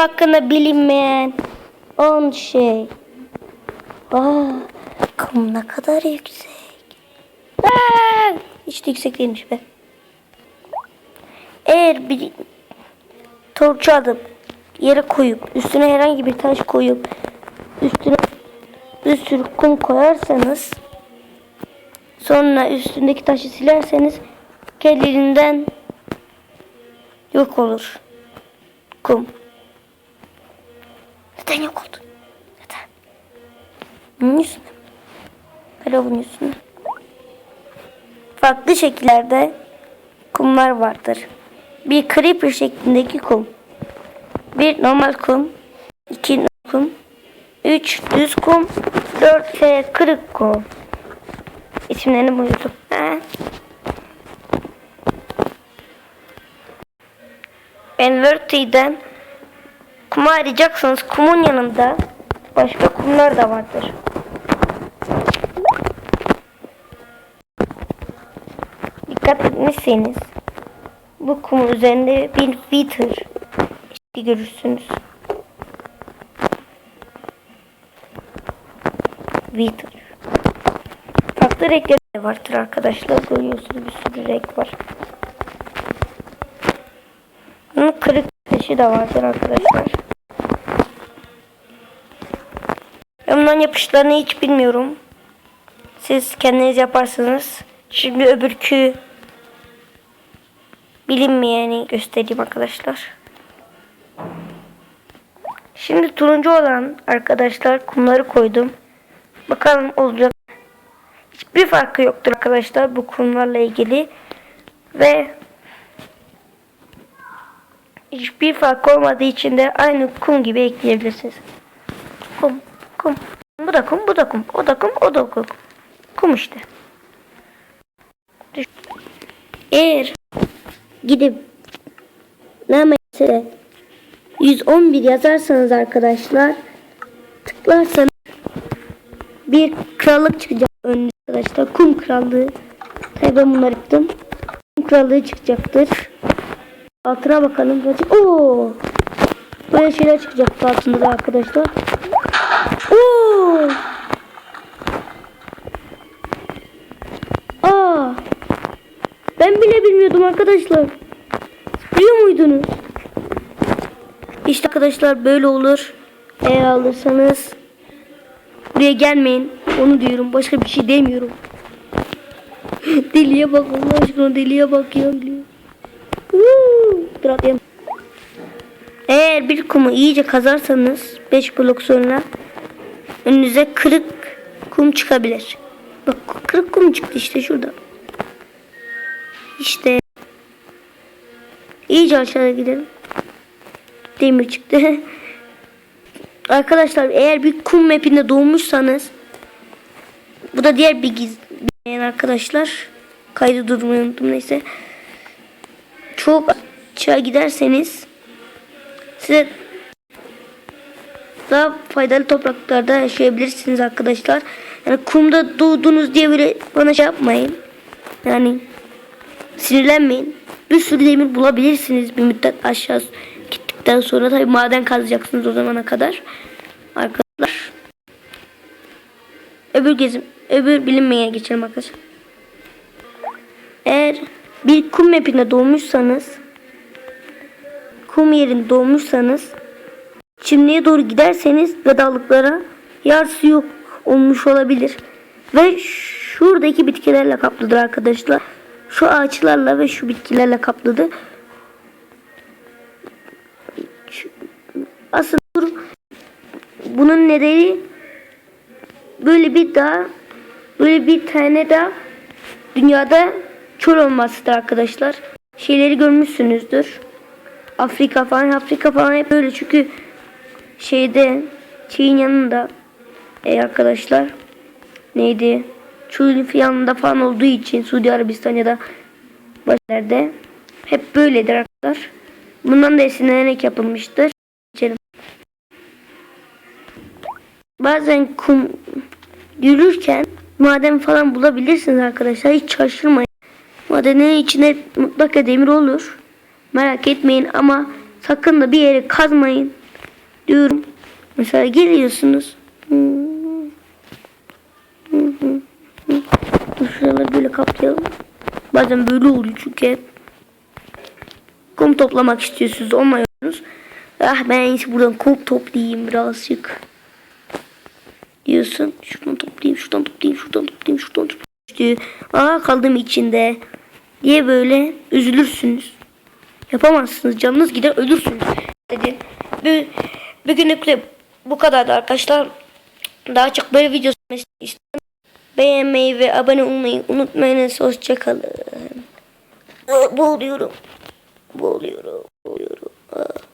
hakkında bilinmeyen 10 şey. Aa, kum ne kadar yüksek. Aa, hiç de yüksek değilmiş be. Eğer bir torçu alıp yere koyup üstüne herhangi bir taş koyup üstüne bir sürü kum koyarsanız sonra üstündeki taşı silerseniz kendiliğinden yok olur. Kum. Neden yok oldu? Neden? Bunun yüzünden. Böyle bunun yüzünden. Farklı şekillerde kumlar vardır. Bir creeper şeklindeki kum. Bir normal kum. iki kum. Üç düz kum. Dört ise kırık kum. İsimlerini buldum. Ha? Enverti'den kuma arayacaksanız kumun yanında başka kumlar da vardır. Dikkat etmişseniz bu kumun üzerinde bir wither işte görürsünüz. Wither. Farklı renkler de vardır arkadaşlar. Görüyorsunuz bir sürü renk var. Bunun kırık taşı da vardır arkadaşlar. Ben bunların yapışlarını hiç bilmiyorum. Siz kendiniz yaparsınız. Şimdi öbürkü bilinmeyeni göstereyim arkadaşlar. Şimdi turuncu olan arkadaşlar kumları koydum. Bakalım olacak. Hiçbir farkı yoktur arkadaşlar bu kumlarla ilgili. Ve hiçbir fark olmadığı için de aynı kum gibi ekleyebilirsiniz. Kum. Bu da kum, bu da kum. O da kum, o da kum. Kum işte. Eğer gidip ne mesela 111 yazarsanız arkadaşlar tıklarsanız bir krallık çıkacak önünüze arkadaşlar. Kum krallığı. Tabii ben bunları yaptım. Kum krallığı çıkacaktır. Altına bakalım. Oo! Böyle şeyler çıkacak altında da arkadaşlar. Oo! Aa! Ben bile bilmiyordum arkadaşlar. Biliyor muydunuz? İşte arkadaşlar böyle olur. Eğer alırsanız buraya gelmeyin. Onu diyorum. Başka bir şey demiyorum. deliye bak Allah aşkına deliye bak ya. Dur atayım. Eğer bir kumu iyice kazarsanız 5 blok sonra önünüze kırık kum çıkabilir. Bak kırık kum çıktı işte şurada. İşte iyice aşağıya gidelim. Demir çıktı. Arkadaşlar eğer bir kum mapinde doğmuşsanız bu da diğer bir gizleyen arkadaşlar. Kaydı durmayı unuttum neyse. Çok aşağı giderseniz size daha faydalı topraklarda yaşayabilirsiniz arkadaşlar. Yani kumda doğdunuz diye böyle bana şey yapmayın. Yani sinirlenmeyin. Bir sürü demir bulabilirsiniz bir müddet aşağı gittikten sonra tabi maden kazacaksınız o zamana kadar. Arkadaşlar. Öbür gezim, öbür bilinmeyene geçelim arkadaşlar. Eğer bir kum mapinde doğmuşsanız kum yerinde doğmuşsanız çimliğe doğru giderseniz gıdalıklara yer su yok olmuş olabilir. Ve şuradaki bitkilerle kaplıdır arkadaşlar. Şu ağaçlarla ve şu bitkilerle kaplıdır. Asıl bunun nedeni böyle bir daha böyle bir tane daha dünyada çöl olmasıdır arkadaşlar. Şeyleri görmüşsünüzdür. Afrika falan Afrika falan hep böyle çünkü şeyde şeyin yanında e arkadaşlar neydi çölün yanında falan olduğu için Suudi Arabistan ya da başlarda hep böyledir arkadaşlar. Bundan da esinlenerek yapılmıştır. Geçelim. Bazen kum yürürken maden falan bulabilirsiniz arkadaşlar. Hiç şaşırmayın. Madenin içinde mutlaka demir olur. Merak etmeyin ama sakın da bir yere kazmayın. diyorum. Mesela geliyorsunuz. Hmm. Kaplayalım. Bazen böyle oluyor çünkü. Kum toplamak istiyorsunuz olmuyorsunuz. Ah ben en buradan kum toplayayım birazcık. Diyorsun. Şuradan toplayayım, şuradan toplayayım, şuradan toplayayım, şuradan toplayayım. İşte, Aa kaldım içinde. Diye böyle üzülürsünüz. Yapamazsınız. Canınız gider ölürsünüz. Dedi. Bir, bugünlük de bu kadardı arkadaşlar. Daha çok böyle video istiyorum. Beğenmeyi ve abone olmayı unutmayınız. Hoşçakalın. Boğuluyorum. Boğuluyorum. Boğuluyorum. Aa.